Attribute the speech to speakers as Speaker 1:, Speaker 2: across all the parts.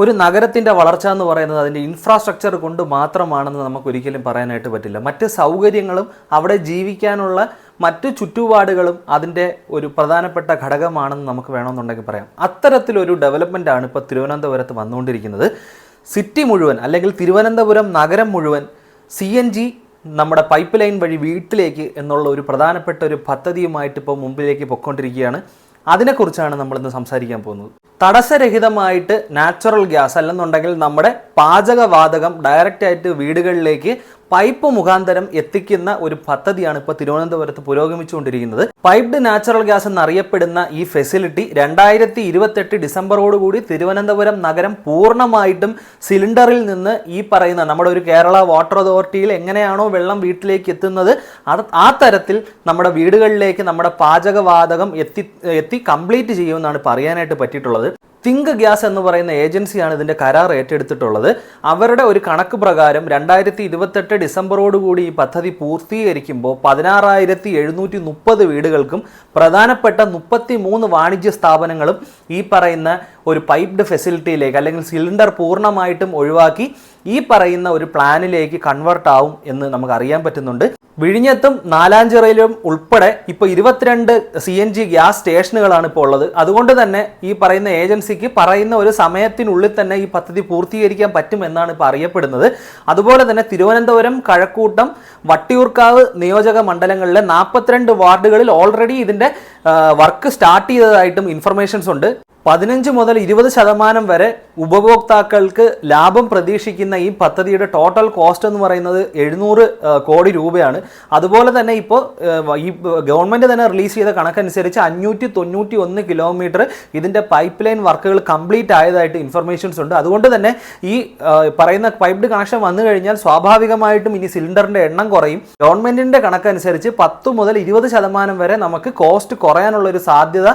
Speaker 1: ഒരു നഗരത്തിന്റെ വളർച്ച എന്ന് പറയുന്നത് അതിന്റെ ഇൻഫ്രാസ്ട്രക്ചർ കൊണ്ട് മാത്രമാണെന്ന് നമുക്ക് ഒരിക്കലും പറയാനായിട്ട് പറ്റില്ല. മറ്റ് സൗകര്യങ്ങളും അവിടെ ജീവിക്കാനുള്ള മറ്റ് ചുറ്റുപാടുകളും അതിന്റെ ഒരു പ്രധാനപ്പെട്ട ഘടകമാണെന്ന് നമുക്ക് വേണമെന്നുണ്ടെങ്കിൽ പറയാം. അത്തരത്തിലൊരു ഡെവലപ്മെന്റ് ആണ് ഇപ്പോൾ തിരുവനന്തപുരത്ത് വന്നുകൊണ്ടിരിക്കുന്നത്. സിറ്റി മുഴുവൻ അല്ലെങ്കിൽ തിരുവനന്തപുരം നഗരം മുഴുവൻ സി എൻ ജി നമ്മുടെ പൈപ്പ് ലൈൻ വഴി വീട്ടിലേക്ക് എന്നുള്ള ഒരു പ്രധാനപ്പെട്ട ഒരു പദ്ധതിയുമായിട്ട് ഇപ്പോൾ മുമ്പിലേക്ക് പൊയ്ക്കൊണ്ടിരിക്കുകയാണ്. അതിനെക്കുറിച്ചാണ് നമ്മളിന്ന് സംസാരിക്കാൻ പോകുന്നത്. തടസ്സരഹിതമായിട്ട് നാച്ചുറൽ ഗ്യാസ് അല്ലെന്നുണ്ടെങ്കിൽ നമ്മുടെ പാചകവാതകം ഡയറക്റ്റ് ആയിട്ട് വീടുകളിലേക്ക് പൈപ്പ് മുഖാന്തരം എത്തിക്കുന്ന ഒരു പദ്ധതിയാണ് ഇപ്പോൾ തിരുവനന്തപുരത്ത് പുരോഗമിച്ചുകൊണ്ടിരിക്കുന്നത്. പൈപ്ഡ് നാച്ചുറൽ ഗ്യാസ് എന്നറിയപ്പെടുന്ന ഈ ഫെസിലിറ്റി രണ്ടായിരത്തി ഇരുപത്തെട്ട് ഡിസംബറോടുകൂടി തിരുവനന്തപുരം നഗരം പൂർണമായിട്ടും സിലിണ്ടറിൽ നിന്ന് ഈ പറയുന്ന നമ്മുടെ ഒരു കേരള വാട്ടർ അതോറിറ്റിയിൽ എങ്ങനെയാണോ വെള്ളം വീട്ടിലേക്ക് എത്തുന്നത് അത് ആ തരത്തിൽ നമ്മുടെ വീടുകളിലേക്ക് നമ്മുടെ പാചകവാതകം എത്തി എത്തി കംപ്ലീറ്റ് ചെയ്യുമെന്നാണ് പറയാനായിട്ട് പറ്റിയിട്ടുള്ളത്. തിങ്ക് ഗ്യാസ് എന്ന് പറയുന്ന ഏജൻസിയാണ് ഇതിന്റെ കരാർ ഏറ്റെടുത്തിട്ടുള്ളത്. അവരുടെ ഒരു കണക്ക് പ്രകാരം രണ്ടായിരത്തി ഇരുപത്തെട്ട് ഡിസംബറോടുകൂടി ഈ പദ്ധതി പൂർത്തീകരിക്കുമ്പോൾ പതിനാറായിരത്തി എഴുന്നൂറ്റി മുപ്പത് വീടുകൾക്കും പ്രധാനപ്പെട്ട മുപ്പത്തി മൂന്ന് വാണിജ്യ സ്ഥാപനങ്ങളും ഈ പറയുന്ന ഒരു പൈപ്ഡ് ഫെസിലിറ്റിയിലേക്ക് അല്ലെങ്കിൽ സിലിണ്ടർ പൂർണമായിട്ടും ഒഴിവാക്കി ഈ പറയുന്ന ഒരു പ്ലാനിലേക്ക് കൺവേർട്ട് ആവും എന്ന് നമുക്ക് അറിയാൻ പറ്റുന്നുണ്ട്. വിഴിഞ്ഞത്തും നാലാഞ്ചിറയിലും ഉൾപ്പെടെ ഇപ്പോൾ ഇരുപത്തിരണ്ട് സി എൻ ജി ഗ്യാസ് സ്റ്റേഷനുകളാണ് ഇപ്പോൾ ഉള്ളത്. അതുകൊണ്ട് തന്നെ ഈ പറയുന്ന ഏജൻസിക്ക് പറയുന്ന ഒരു സമയത്തിനുള്ളിൽ തന്നെ ഈ പദ്ധതി പൂർത്തീകരിക്കാൻ പറ്റും എന്നാണ് ഇപ്പോൾ അറിയപ്പെടുന്നത്. അതുപോലെ തന്നെ തിരുവനന്തപുരം കഴക്കൂട്ടം വട്ടിയൂർക്കാവ് നിയോജക മണ്ഡലങ്ങളിലെ നാൽപ്പത്തിരണ്ട് വാർഡുകളിൽ ഓൾറെഡി ഇതിന്റെ വർക്ക് സ്റ്റാർട്ട് ചെയ്തതായിട്ടും ഇൻഫർമേഷൻസ് ഉണ്ട്. പതിനഞ്ച് മുതൽ ഇരുപത് ശതമാനം വരെ ഉപഭോക്താക്കൾക്ക് ലാഭം പ്രതീക്ഷിക്കുന്ന ഈ പദ്ധതിയുടെ ടോട്ടൽ കോസ്റ്റ് എന്ന് പറയുന്നത് എഴുന്നൂറ് കോടി രൂപയാണ്. അതുപോലെ തന്നെ ഇപ്പോൾ ഈ ഗവൺമെന്റ് തന്നെ റിലീസ് ചെയ്ത കണക്കനുസരിച്ച് അഞ്ഞൂറ്റി തൊണ്ണൂറ്റി ഒന്ന് കിലോമീറ്റർ ഇതിന്റെ പൈപ്പ് ലൈൻ വർക്കുകൾ കംപ്ലീറ്റ് ആയതായിട്ട് ഇൻഫർമേഷൻസ് ഉണ്ട്. അതുകൊണ്ട് തന്നെ ഈ പറയുന്ന പൈപ്ഡ് കണക്ഷൻ വന്നു കഴിഞ്ഞാൽ സ്വാഭാവികമായിട്ടും ഇനി സിലിണ്ടറിന്റെ എണ്ണം കുറയും. ഗവൺമെന്റിന്റെ കണക്കനുസരിച്ച് പത്ത് മുതൽ ഇരുപത് ശതമാനം വരെ നമുക്ക് കോസ്റ്റ് കുറയാനുള്ള ഒരു സാധ്യത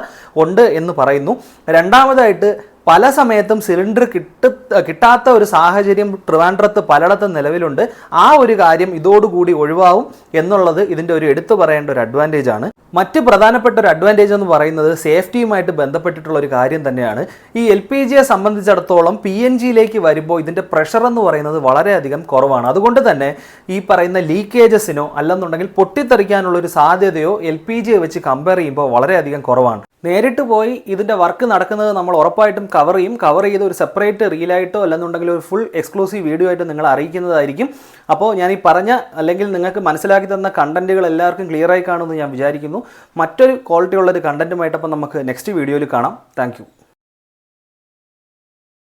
Speaker 1: ഉണ്ട് എന്ന് പറയുന്നു. രണ്ടാമതായിട്ട് പല സമയത്തും സിലിണ്ടർ കിട്ട കിട്ടാത്ത ഒരു സാഹചര്യം ട്രിവാൻഡ്രത്ത് പലയിടത്തും നിലവിലുണ്ട്. ആ ഒരു കാര്യം ഇതോടുകൂടി ഒഴിവാവും എന്നുള്ളത് ഇതിന്റെ ഒരു എടുത്തു പറയേണ്ട ഒരു അഡ്വാന്റേജ് ആണ്. മറ്റ് പ്രധാനപ്പെട്ട ഒരു അഡ്വാന്റേജ് എന്ന് പറയുന്നത് സേഫ്റ്റിയുമായിട്ട് ബന്ധപ്പെട്ടിട്ടുള്ള ഒരു കാര്യം തന്നെയാണ്. ഈ എൽ പി ജിയെ സംബന്ധിച്ചിടത്തോളം പി എൻ ജിയിലേക്ക് വരുമ്പോൾ ഇതിന്റെ പ്രഷർ എന്ന് പറയുന്നത് വളരെയധികം കുറവാണ്. അതുകൊണ്ട് തന്നെ ഈ പറയുന്ന ലീക്കേജസിനോ അല്ലെന്നുണ്ടെങ്കിൽ പൊട്ടിത്തെറിക്കാനുള്ള ഒരു സാധ്യതയോ എൽ പി ജിയെ വെച്ച് കമ്പയർ ചെയ്യുമ്പോൾ വളരെയധികം കുറവാണ്. നേരിട്ട് പോയി ഇതിന്റെ വർക്ക് നടക്കുന്നത് നമ്മൾ ഉറപ്പായിട്ടും കവർ ചെയ്യും. കവർ ചെയ്ത് ഒരു സെപ്പറേറ്റ് റീലായിട്ടോ അല്ലെന്നുണ്ടെങ്കിൽ ഒരു ഫുൾ എക്സ്ക്ലൂസീവ് വീഡിയോ ആയിട്ട് നിങ്ങൾ അറിയിക്കുന്നതായിരിക്കും. അപ്പോൾ ഞാൻ ഈ പറഞ്ഞ അല്ലെങ്കിൽ നിങ്ങൾക്ക് മനസ്സിലാക്കി തന്ന കണ്ടന്റുകൾ എല്ലാവർക്കും ക്ലിയർ ആയി കാണുമെന്ന് ഞാൻ വിചാരിക്കുന്നു. മറ്റൊരു ക്വാളിറ്റി ഉള്ളൊരു അപ്പോൾ നമുക്ക് നെക്സ്റ്റ് വീഡിയോയിൽ കാണാം. താങ്ക്